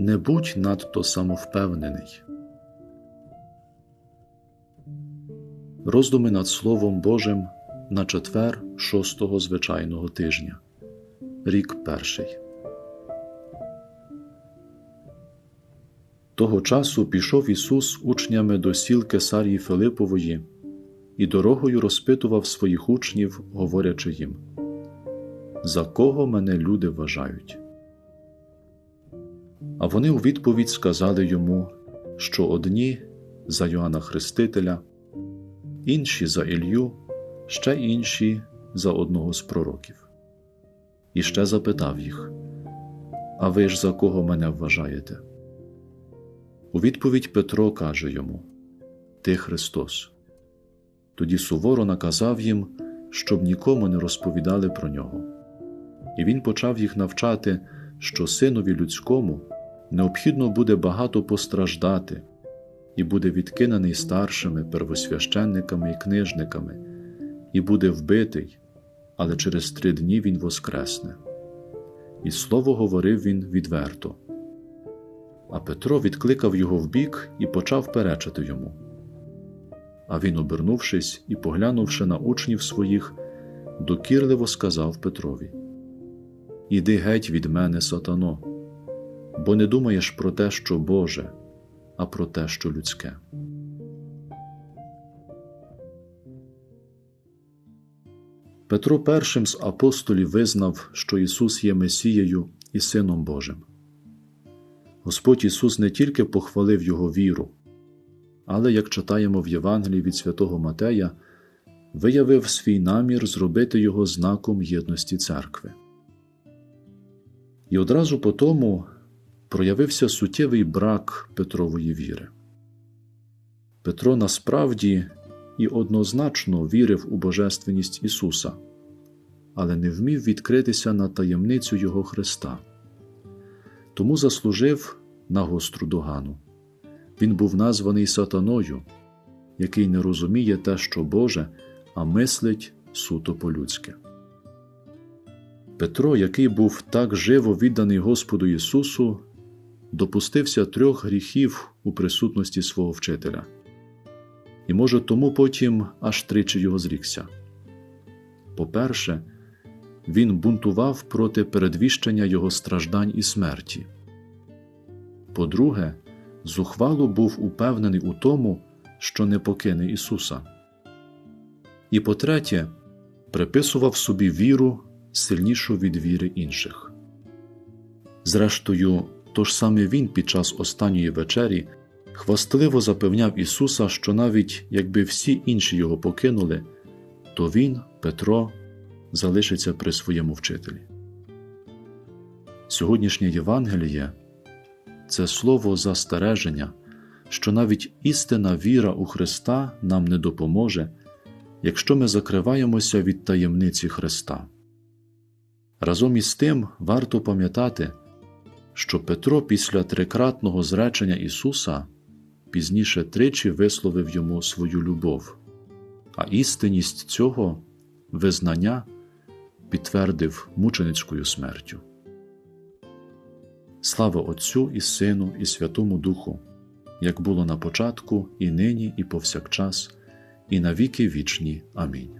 Не будь надто самовпевнений. Роздуми над Словом Божим на четвер шостого звичайного тижня. Рік перший. Того часу пішов Ісус учнями до сіл Кесарії Филипової і дорогою розпитував своїх учнів, говорячи їм: За кого мене люди вважають? А вони у відповідь сказали йому, що одні за Йоанна Хрестителя, інші за Ілью, ще інші за одного з пророків. І ще запитав їх: А ви ж за кого мене вважаєте? У відповідь Петро каже йому: Ти Христос. Тоді суворо наказав їм, щоб нікому не розповідали про нього. І він почав їх навчати, що синові людському необхідно буде багато постраждати, і буде відкинений старшими первосвященниками і книжниками, і буде вбитий, але через три дні він воскресне. І слово говорив він відверто. А Петро відкликав його вбік і почав перечити йому. А він, обернувшись і поглянувши на учнів своїх, докірливо сказав Петрові: Іди геть від мене, сатано, бо не думаєш про те, що Боже, а про те, що людське. Петро першим з апостолів визнав, що Ісус є Месією і Сином Божим. Господь Ісус не тільки похвалив Його віру, але, як читаємо в Євангелії від святого Матея, виявив свій намір зробити його знаком єдності церкви. І одразу по тому проявився суттєвий брак Петрової віри. Петро насправді і однозначно вірив у Божественність Ісуса, але не вмів відкритися на таємницю Його Христа, тому заслужив на гостру догану. Він був названий сатаною, який не розуміє те, що Боже, а мислить суто по-людськи. Петро, який був так живо відданий Господу Ісусу, допустився трьох гріхів у присутності свого вчителя, і, може, тому потім аж тричі його зрікся. По-перше, він бунтував проти передвіщення його страждань і смерті. По-друге, зухвало був упевнений у тому, що не покине Ісуса. І по третє, приписував собі віру сильнішу від віри інших. Зрештою, то ж саме Він під час останньої вечері хвастливо запевняв Ісуса, що навіть якби всі інші його покинули, то Він, Петро, залишиться при своєму вчителі. Сьогоднішнє Євангеліє це слово застереження, що навіть істинна віра у Христа нам не допоможе, якщо ми закриваємося від таємниці Христа. Разом із тим варто пам'ятати, що Петро після трикратного зречення Ісуса пізніше тричі висловив йому свою любов, а істинність цього визнання підтвердив мученицькою смертю. Слава Отцю і Сину, і Святому Духу, як було на початку, і нині, і повсякчас, і на віки вічні. Амінь.